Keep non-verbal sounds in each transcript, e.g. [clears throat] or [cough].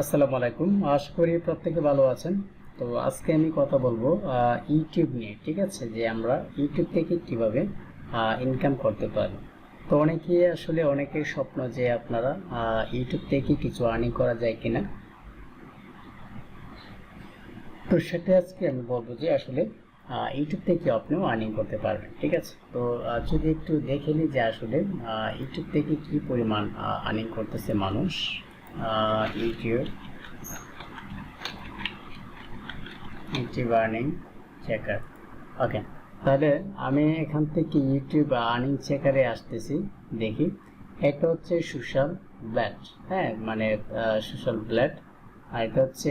আসসালামু আলাইকুম। আশা করি প্রত্যেকে ভালো আছেন। তো আজকে আমি কথা বলব ইউটিউব নিয়ে, ঠিক আছে? যে আমরা ইউটিউব থেকে কীভাবে ইনকাম করতে পারি। তো অনেকে আসলে অনেকের স্বপ্ন যে আপনারা ইউটিউব থেকে কিছু আর্নিং করা যায় কিনা। তো সেটা আজকে আমি বলব যে আসলে ইউটিউব থেকে আপনিও আর্নিং করতে পারবেন, ঠিক আছে? তো যদি একটু দেখে নিই যে আসলে ইউটিউব থেকে কি পরিমাণ আর্নিং করতেছে মানুষ। আহ, YouTube YouTube earning checker okay তাহলে আমি এখান থেকে ইউটিউব আর্নিং চেকারে আসতেছি দেখি। এটা হচ্ছে সোশ্যাল ব্ল্যাড হ্যাঁ মানে সোশ্যাল ব্ল্যাড আর এটা হচ্ছে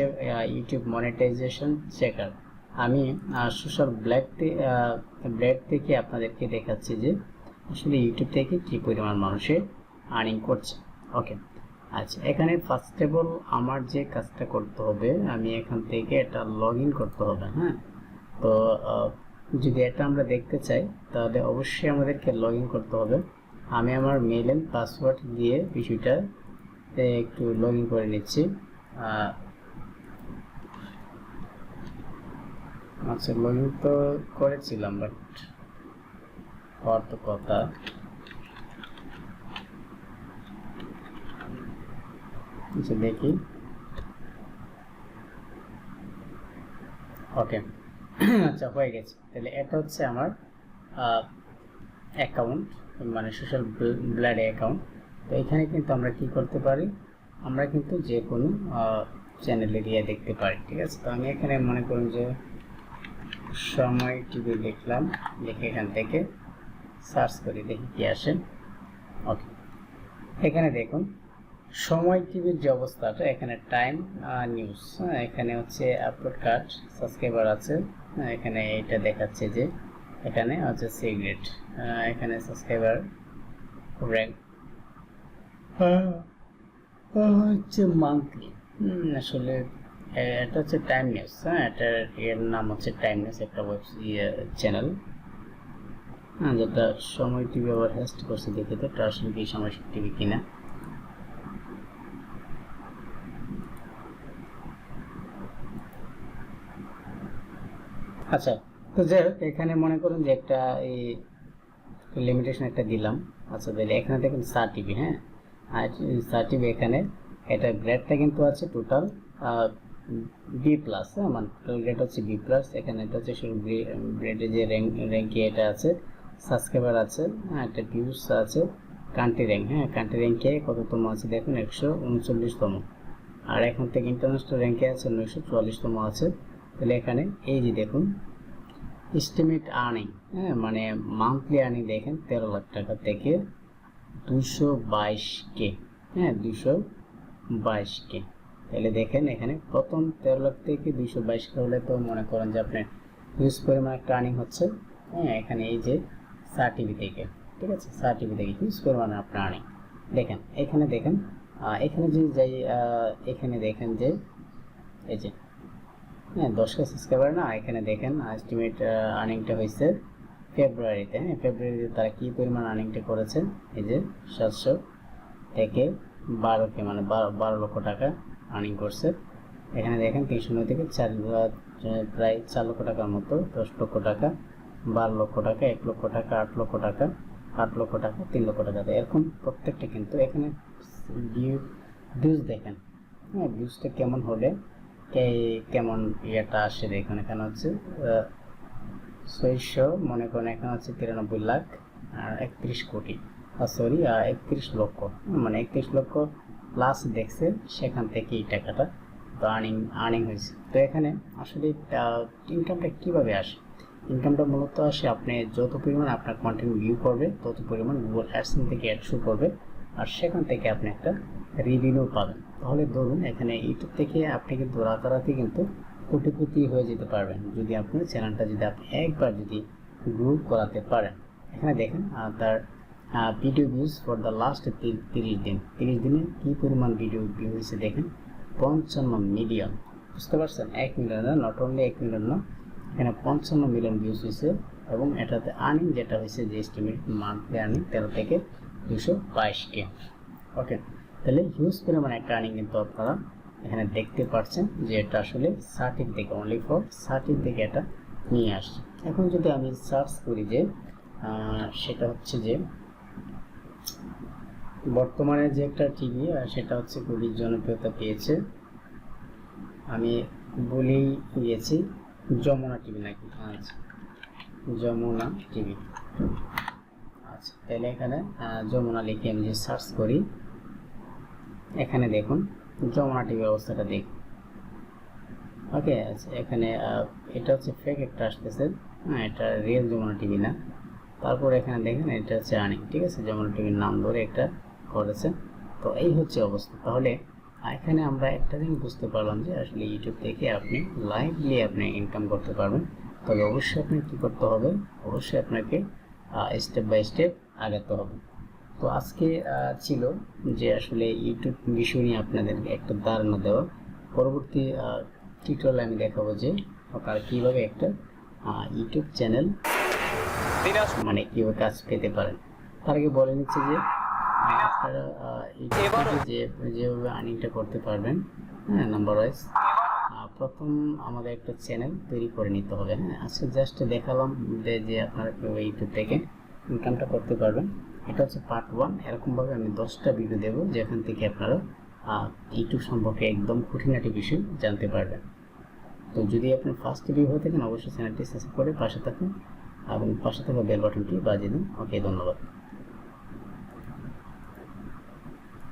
ইউটিউব মনিটাইজেশন চেকার আমি সোশ্যাল ব্ল্যাক ব্ল্যাড থেকে আপনাদেরকে দেখাচ্ছি যে আসলে ইউটিউব থেকে কী পরিমাণ মানুষের আর্নিং করছে। ওকে আচ্ছা এখানে ফার্স্ট অফ অল আমার যে কাজটা করতে হবে, আমি এখান থেকে এটা লগ করতে হবে হ্যাঁ? তো যদি এটা আমরা দেখতে চাই, তাহলে অবশ্যই আমাদেরকে লগ করতে হবে। আমি আমার মেল এন্ড পাসওয়ার্ড দিয়ে বিষয়টা একটু লগ করে নিচ্ছি। আচ্ছা লগ তো করেছিলাম বাট হওয়ার তো কথা। আচ্ছা দেখি। ওকে [clears throat] আচ্ছা হয়ে গেছে। তাহলে এটা হচ্ছে আমার অ্যাকাউন্ট মানে সোশ্যাল ব্লাড অ্যাকাউন্ট তো এখানে কিন্তু আমরা কি করতে পারি? আমরা কিন্তু যে কোনো চ্যানেলে গিয়ে দেখতে পারি, ঠিক আছে? তো আমি এখানে মনে করুন যে সময় টিভি লিখলাম লিখে এখান থেকে সার্চ করি দেখি কি আসে। ওকে এখানে দেখুন সময় টিভির যে অবস্থাটা এখানে টাইম নিউজ এখানে হচ্ছে আপলোড কার্ড সাবস্ক্রাইবার আছে হ্যাঁ, এখানে এটা দেখাচ্ছে যে এখানে হচ্ছে সিগারেট এখানে সাবস্ক্রাইবার র্যাঙ্ক হচ্ছে মান্থলি আসলে এটা হচ্ছে টাইম নিউজ হ্যাঁ এটার এর নাম হচ্ছে টাইম নিউজ একটা ওয়েব চ্যানেল হ্যাঁ যেটা সময় টিভি আবার হেস্ট করছে দেখে তো আসলে কি সময় টিভি কিনা। আচ্ছা। তো হোক, এখানে মনে করুন যে একটা এই লিমিটেশন একটা দিলাম। আচ্ছা তাহলে এখানে দেখুন সার টিভি হ্যাঁ? আর সার টিভি এখানে এটা গ্রেডটা কিন্তু আছে টোটাল বি প্লাস হ্যাঁ? মানে টোটাল গ্রেড হচ্ছে বি প্লাস এখানে এটা হচ্ছে শুধু গ্রেডে যে র্যাঙ্ক র্যাঙ্কে এটা আছে সাবস্ক্রাইবার আছে হ্যাঁ? একটা ভিউস আছে কান্ট্রি র্যাঙ্ক হ্যাঁ? কান্ট্রি র্যাঙ্কে কততম আছে দেখুন, একশো উনচল্লিশতম। আর এখান থেকে ইন্টারন্যাশনাল র্যাঙ্কে আছে নয়শো চুয়াল্লিশতম আছে। তাহলে এখানে এই যে দেখুন এস্টিমেট আর্নিং হ্যাঁ মানে মান্থলি আর্নিং দেখেন, তেরো লাখ টাকা থেকে দুশো বাইশ কে হ্যাঁ দুশো বাইশ কে। তাহলে দেখেন এখানে প্রথম তেরো লাখ থেকে দুশো বাইশ কে হলে তো মনে করেন যে আপনার হিউজ পরিমাণ একটা আর্নিং হচ্ছে হ্যাঁ এখানে এই যে সার টিভি থেকে, ঠিক আছে? সার টিভি থেকে হিউজ পরিমাণে আপনার আর্নিং দেখেন, এখানে দেখেন এখানে যে যাই এখানে দেখেন যে, এই যে হ্যাঁ দশটা সাবস্ক্রাইবার না, এখানে দেখেন এস্টিমেট আর্নিংটা হয়েছে ফেব্রুয়ারিতে হ্যাঁ ফেব্রুয়ারিতে তারা কী পরিমাণ আর্নিংটা করেছে এই যে সাতশো থেকে বারোকে মানে বারো বারো লক্ষ টাকা আর্নিং করছে। এখানে দেখেন, তিনশো নয় থেকে চার প্রায় চার লক্ষ টাকার মতো, দশ লক্ষ টাকা, বারো লক্ষ টাকা, এক লক্ষ টাকা, আট লক্ষ টাকা, আট লক্ষ টাকা, তিন লক্ষ টাকা। এরকম প্রত্যেকটা কিন্তু এখানে ভিউ ভিউজ দেখেন। হ্যাঁ ভিউজটা কেমন হলে কে- কেমন ইয়েটা আসে দেখুন এখানে হচ্ছে? ছয়শো মনে করেন এখানে হচ্ছে তিরানব্বই লাখ আর একত্রিশ কোটি। সরি একত্রিশ লক্ষ। মানে একত্রিশ লক্ষ প্লাস দেখছে সেখান থেকে এই টাকাটা তো আর্নিং আর্নিং হয়েছে। তো এখানে আসলে ইনকামটা কীভাবে আসে? ইনকামটা মূলত আসে আপনি যত পরিমাণ আপনার কন্টেন্ট ভিউ করবে, তত পরিমাণ গুগল অ্যাডসেন্স থেকে অ্যাড শো করবে আর সেখান থেকে আপনি একটা রিভিনিউ পাবেন। তাহলে ধরুন এখানে ইউটিউব থেকে আপনি কিন্তু রাতারাতি কিন্তু কোটিপতি হয়ে যেতে পারবেন। যদি আপনার চ্যানেলটা যদি আপনি একবার যদি গ্রো করাতে পারেন। এখানে দেখেন তার video views for the last তিরিশ দিন। তিরিশ দিনে কী পরিমাণ ভিডিও ভিউ হয়েছে দেখেন? পঞ্চান্ন মিলিয়ন বুঝতে পারছেন? এক মিলিয়ন না নট অনলি এক মিলিয়ন না, এখানে পঞ্চান্ন মিলিয়ন ভিউজ হয়েছে এবং এটাতে আর্নিং যেটা হয়েছে যে এস্টিমেট মান্থলি আর্নিং তেরো থেকে দুশো বাইশ কে। ওকে তাহলে হিউজ পরিমাণে একটা আর্নিং কিন্তু আপনারা এখানে দেখতে পাচ্ছেন যে এটা আসলে সার্টিন থেকে অনলি ফর সার্টিন থেকে এটা নিয়ে আসছে। এখন যদি আমি সার্চ করি যে সেটা হচ্ছে যে, বর্তমানে যে একটা টিভি সেটা হচ্ছে খুবই জনপ্রিয়তা পেয়েছে। আমি বলেই গিয়েছি যমুনা টিভি নাকি? আচ্ছা যমুনা টিভি আচ্ছা তাহলে এখানে যমুনা লিখে আমি যে সার্চ করি এখানে দেখুন, যমুনা টিভির অবস্থাটা দেখ ওকে আচ্ছা এখানে এটা হচ্ছে ফেক একটা আসতেছে। হ্যাঁ এটা রিয়েল যমুনা টিভি না। তারপর এখানে দেখেন, এটা হচ্ছে আর্নিং ঠিক আছে? যমুনা টিভির নাম ধরে একটা করেছে তো এই হচ্ছে অবস্থা। তাহলে, এখানে আমরা একটা জিনিস বুঝতে পারলাম যে আসলে ইউটিউব থেকে আপনি লাইভলি আপনি ইনকাম করতে পারবেন। তবে অবশ্যই আপনি কী করতে হবে? অবশ্যই আপনাকে স্টেপ বাই স্টেপ আগাতে হবে। তো আজকে ছিল যে আসলে ইউটিউব বিষয় নিয়ে আপনাদের একটা ধারণা দেওয়া। পরবর্তী টিউটোরিয়াল আমি দেখাবো যে আপনারা কীভাবে একটা ইউটিউব চ্যানেল মানে কীভাবে কাজ পেতে পারেন। তার আগে বলে নিচ্ছে যে আপনারা যে যেভাবে আর্নিংটা করতে পারবেন হ্যাঁ নাম্বার ওয়াইজ প্রথম আমাদের একটা চ্যানেল তৈরি করে নিতে হবে হ্যাঁ। আজকে জাস্ট দেখালাম যে যে আপনারা কীভাবে ইউটিউব থেকে ইনকামটা করতে পারবেন। এটা হচ্ছে পার্ট ওয়ান এরকমভাবে আমি দশটা ভিডিও দেব, যেখান থেকে আপনারা ইউটিউব সম্পর্কে একদম খুঁটিনাটি বিষয় জানতে পারবেন। তো যদি আপনি ফার্স্ট ভিউ হয়ে থাকেন, অবশ্যই চ্যানেলটি সাবস্ক্রাইব করে পাশে থাকুন এবং পাশে থাকা বেল বাটনটি বাজিয়ে দিন। ওকে ধন্যবাদ।